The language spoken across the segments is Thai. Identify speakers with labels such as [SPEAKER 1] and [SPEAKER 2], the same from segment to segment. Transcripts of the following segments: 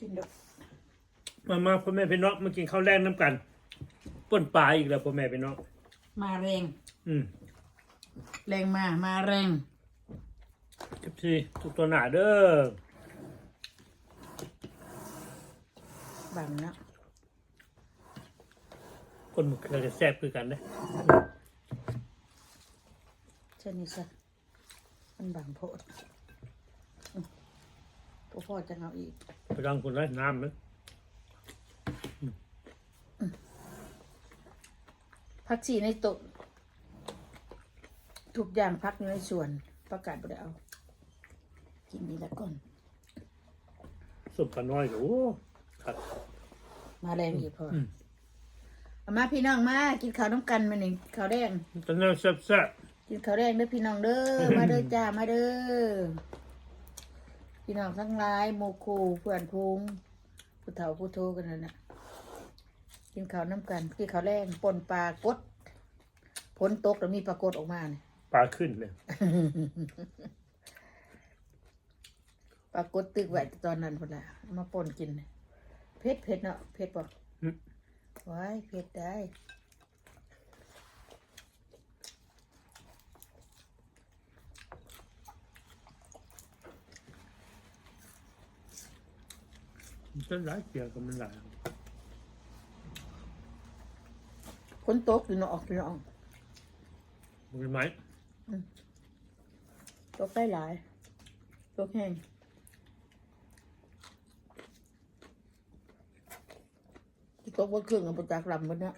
[SPEAKER 1] กินดอก
[SPEAKER 2] มามาพ่อแม่พี่น้องมากินข้าวแรงน้ำกันป้นปลาอีกแล้วพ่อแม่พี่น้อง
[SPEAKER 1] มาแรง
[SPEAKER 2] อืม
[SPEAKER 1] แรงมา มาแรง
[SPEAKER 2] เจ็บสิทุกตัวหนาเด้อ
[SPEAKER 1] บังเนาะ
[SPEAKER 2] คนมันเคยจะแซ่บคือกันเด้
[SPEAKER 1] เช่นนี้ซะมันบังโพดอืม พ่อพ่อจะเอาอีก
[SPEAKER 2] ไปดังคนไร้น้ำนะ
[SPEAKER 1] พักชีในโต๊ะทุกอย่างพักอยู่ในส่วนประกาศบ่ได้เอา กินนี้แล้วก่อน
[SPEAKER 2] สุปปลาน้อยก็โอ้ครับ
[SPEAKER 1] มาแรงอีกพออ
[SPEAKER 2] ม
[SPEAKER 1] เอามาพี่น้องมา กินข้าวน้ำกันมาหนึ่งข้าวแดง
[SPEAKER 2] ตอนนั้นแซ่บแซ่บ
[SPEAKER 1] กินข้าวแดงเด้อพี่น้องเด้อ มาเด้อจ้า มาเด้อ พี่น้องทั้งหลายโมคูเพื่อนพุงผู้เฒ่าผู้โทกันนั่นน่ะกินข้าวน้ำกันกินข้าวแรงปนปลากดผลตกแล้วมีปลากดออกมาเนี่ย
[SPEAKER 2] ปลาขึ้นเลย
[SPEAKER 1] ปลากดตึกไว้ตอนนั้นพอละเอามาปนกินเนี่ยเผ็ดเผ็ดเนาะเผ็ดป่ะ
[SPEAKER 2] อืม
[SPEAKER 1] ว้ายเผ็ดได้
[SPEAKER 2] มันจะหลายเกี่ยวกับมันหลาย
[SPEAKER 1] ฝนตกอยู่เนาะพี่น้อง
[SPEAKER 2] มันเป็นไหม
[SPEAKER 1] ตกได้หลายตกแห้งตกบนเครื่องกับบนจากลำบนเนี้ย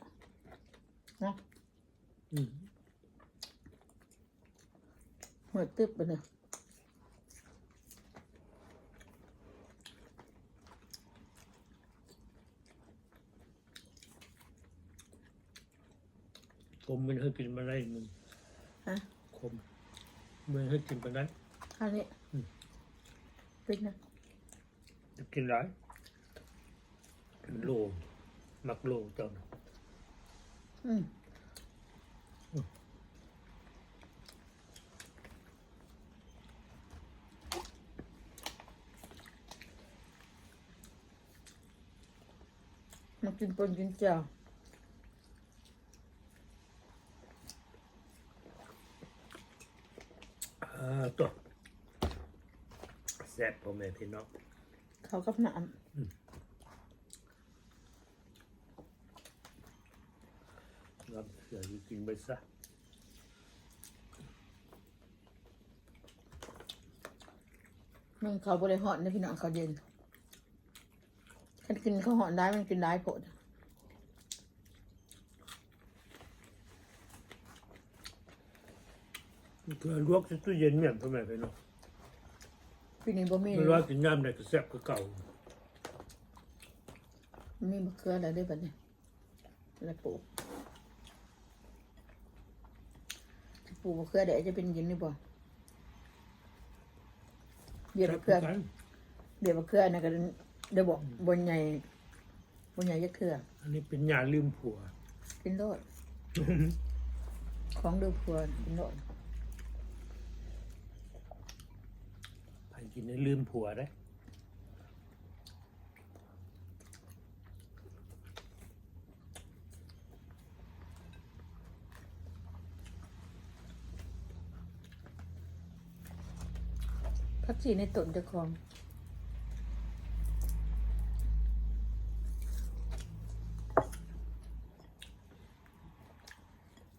[SPEAKER 1] เนาะ
[SPEAKER 2] อืม
[SPEAKER 1] เหมือนตึบไปเนี่ย
[SPEAKER 2] ผ มมันให้กินมาได้มัน
[SPEAKER 1] ฮะ
[SPEAKER 2] คมมันให้กินมาได้
[SPEAKER 1] อันนี้
[SPEAKER 2] อืม
[SPEAKER 1] เป็นนะ
[SPEAKER 2] จะกินหลายเป็นโลมักโลเจ้าน่ะ
[SPEAKER 1] อืมมากินปนกินเจียว
[SPEAKER 2] อ่า ตัวแซ่บพ่อแม่พี่น้อง
[SPEAKER 1] เขากับหนาม
[SPEAKER 2] รับเสืออยู่กินไปซะ
[SPEAKER 1] มันเขาบริหารนะพี่น้องเขาเย็นคันกินเขาหอนได้มันกินได้โผด
[SPEAKER 2] เกลือลวกใส่ตู้เย็นเหมือนพ่อแม่พี่น้อง
[SPEAKER 1] พี่นี่บ่มี
[SPEAKER 2] ไม่ว่ากินน้ำไหนก็แซ่บก็เก่า
[SPEAKER 1] มีมะเขืออะไรด้วยบัดนี้แล้วปลูกปลูกมะเขือเดี๋ยวจะเป็นกินนี่บ่เดี๋ยวมะเขือ
[SPEAKER 2] แซ่บกัน
[SPEAKER 1] เดี๋ยวมะเขือนะก็เดี๋ยวบอกบนใหญ่บนใหญ่จะเขือ
[SPEAKER 2] อันนี้เป็นยาลืมผัว
[SPEAKER 1] กินโลดของเดือพัวกินโลด
[SPEAKER 2] ใคร กินได้ลืมผัวได้
[SPEAKER 1] พักชีในต้นเจะคอง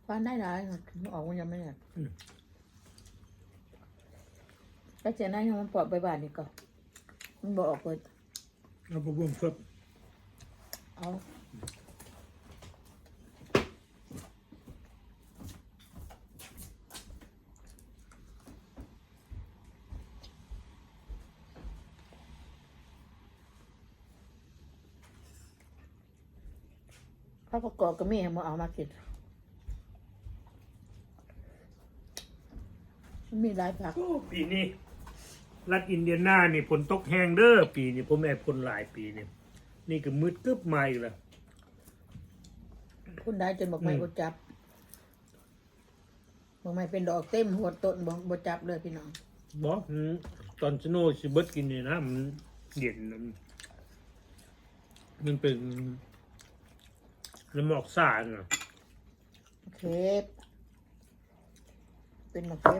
[SPEAKER 1] ฟันได้หลายมันออกมันยังไม่เนี่ย
[SPEAKER 2] อืม
[SPEAKER 1] แล้วเจ้าหน้าที่มันปลอดใบบานนี่ก่อนมันบอกออกเปิด
[SPEAKER 2] เอาไปบ่มเพิ่ม
[SPEAKER 1] เอาข้าวประกอบก็มีให้มาเอามากินมันมีหลายผัก
[SPEAKER 2] โอ้ปีนี้ รัฐอินเดียนานี่ฝนตกแห้งเด้อปีนี้ผมแอบฝนหลายปีนี่นี่ก็มืดกึบมาอีกแล้ว
[SPEAKER 1] คุณได้จนบอกไม่
[SPEAKER 2] อืม
[SPEAKER 1] บ่จับบอกไม่เป็นดอกเต็มหัวต้นบอกบ่จับเลยพี่น้อง
[SPEAKER 2] บอกอืมตอนชโนชิเบิดกินนี่นะมันเย็นมันมันเป็นน้ำหมอกซ่าเนาะ
[SPEAKER 1] เคฟเป็นมะเขือ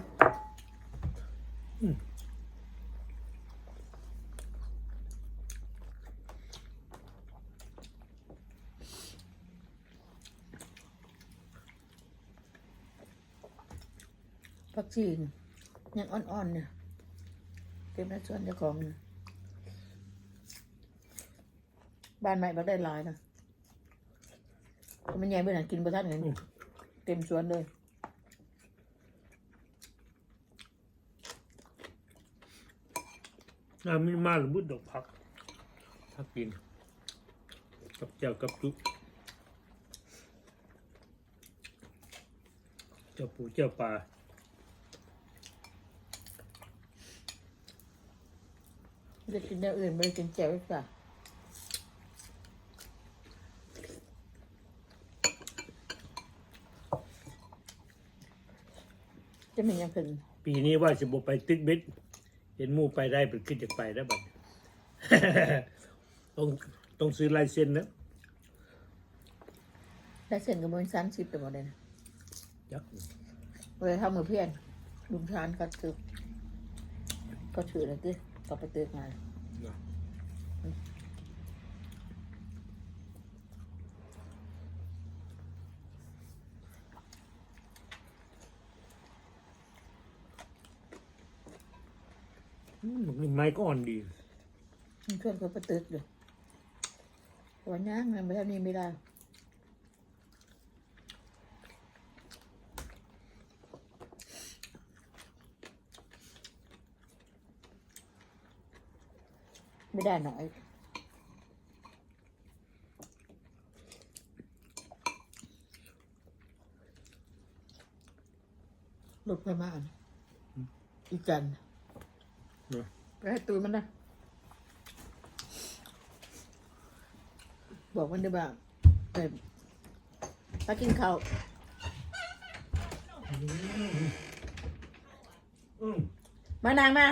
[SPEAKER 1] ผักชีนยังอ่อนๆเนี่ยเก็บในส่วนเจ้าของเนี่ยบ้านใหม่บักได้หลายนะแต่มันใหญ่เบื่อหนังกินบ่ทันเงินเต็มสวนเลย
[SPEAKER 2] น้ำมีมาหรือบุดดอกพัก ถ้ากิน กับเจ้ากับจุเจ้าปูเจ้าปลา
[SPEAKER 1] จะกินอย่างอื่นไม่ได้กินแจ่วอีกจ้ะจะมีอย่างอื่น
[SPEAKER 2] ปีนี้ว่าจะบไปตึกเบ็ดเห็นหมู่ไปได้เป็นขึ้นจากไปแล้วบัด ต้องต้องซื้อลายเซ็นนะ
[SPEAKER 1] ได้เส้นกับมันสามสิบตัวหมดเลยนะ
[SPEAKER 2] ยัก
[SPEAKER 1] เวลาทำมือเพื่อนลุงชานก็ตึกก็ถือเลยตึ ก็ไปตึกมา
[SPEAKER 2] อืมไม้ก็อ่อนดี
[SPEAKER 1] เพื่อนก็ไปตึกเลยวันย่างมันไม่ทำนี้ไม่ได้ ไม่ได้หน่อย หลุดไปมาอันอีจัน
[SPEAKER 2] เนอะ
[SPEAKER 1] ไปให้ตูนมันนะ บอกมันได้บ้างเออถ้ากินข้าว
[SPEAKER 2] อืม
[SPEAKER 1] มานางมา